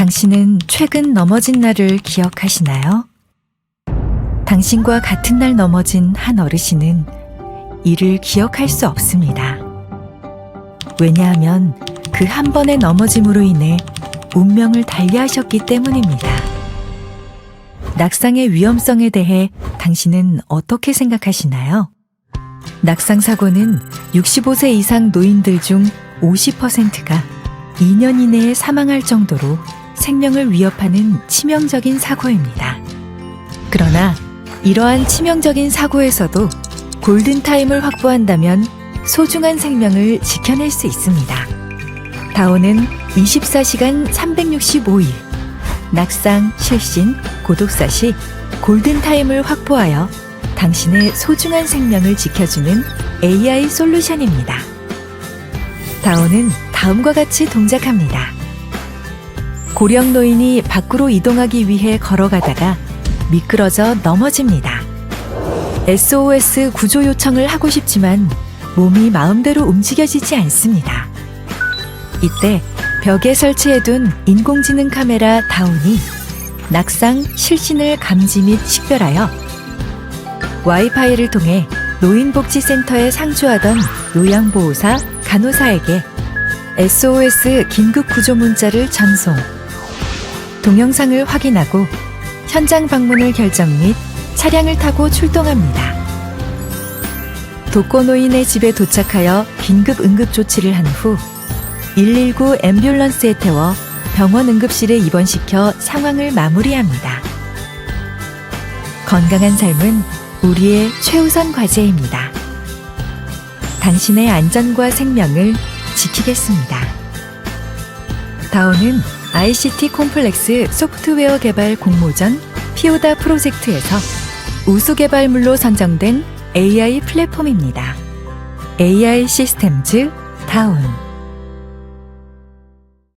당신은 최근 넘어진 날을 기억하시나요? 당신과 같은 날 넘어진 한 어르신은 이를 기억할 수 없습니다. 왜냐하면 그 한 번의 넘어짐으로 인해 운명을 달리하셨기 때문입니다. 낙상의 위험성에 대해 당신은 어떻게 생각하시나요? 낙상 사고는 65세 이상 노인들 중 50%가 2년 이내에 사망할 정도로 생명을 위협하는 치명적인 사고입니다. 그러나 이러한 치명적인 사고에서도 골든타임을 확보한다면 소중한 생명을 지켜낼 수 있습니다. 다오는 24시간 365일 낙상, 실신, 고독사 시 골든타임을 확보하여 당신의 소중한 생명을 지켜주는 AI 솔루션입니다. 다오는 다음과 같이 동작합니다. 고령 노인이 밖으로 이동하기 위해 걸어가다가 미끄러져 넘어집니다. SOS 구조 요청을 하고 싶지만 몸이 마음대로 움직여지지 않습니다. 이때 벽에 설치해둔 인공지능 카메라 다운이 낙상 실신을 감지 및 식별하여 와이파이를 통해 노인복지센터에 상주하던 요양보호사, 간호사에게 SOS 긴급 구조 문자를 전송. 동영상을 확인하고 현장 방문을 결정 및 차량을 타고 출동합니다. 독거노인의 집에 도착하여 긴급 응급 조치를 한 후 119 앰뷸런스에 태워 병원 응급실에 입원시켜 상황을 마무리합니다. 건강한 삶은 우리의 최우선 과제입니다. 당신의 안전과 생명을 지키겠습니다. 다오는 ICT 콤플렉스 소프트웨어 개발 공모전 피오다 프로젝트에서 우수 개발물로 선정된 AI 플랫폼입니다. AI 시스템즈 다운